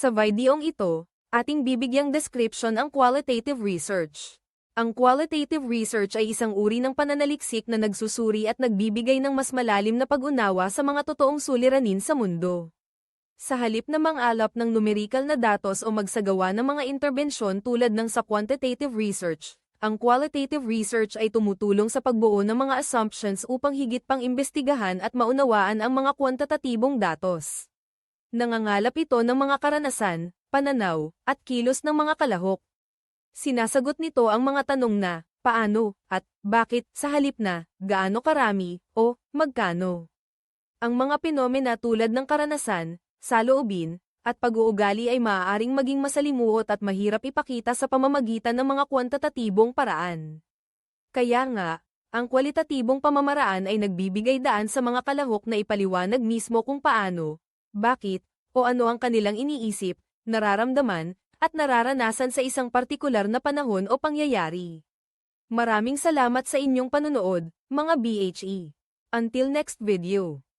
Sa videong ito, ating bibigyang description ang qualitative research. Ang qualitative research ay isang uri ng pananaliksik na nagsusuri at nagbibigay ng mas malalim na pag-unawa sa mga totoong suliranin sa mundo. Sa halip na mangalap ng numerical na datos o magsagawa ng mga interbensyon tulad ng sa quantitative research, ang qualitative research ay tumutulong sa pagbuo ng mga assumptions upang higit pang imbestigahan at maunawaan ang mga kwantitatibong datos. Nangangalap ito ng mga karanasan, pananaw, at kilos ng mga kalahok. Sinasagot nito ang mga tanong na, paano, at bakit, sa halip na, gaano karami, o magkano. Ang mga pinomena tulad ng karanasan, saloobin, at pag-uugali ay maaaring maging masalimuot at mahirap ipakita sa pamamagitan ng mga kwantitatibong paraan. Kaya nga, ang kwalitatibong pamamaraan ay nagbibigay daan sa mga kalahok na ipaliwanag mismo kung paano, bakit, o ano ang kanilang iniisip, nararamdaman, at nararanasan sa isang partikular na panahon o pangyayari. Maraming salamat sa inyong panonood, mga BHE. Until next video.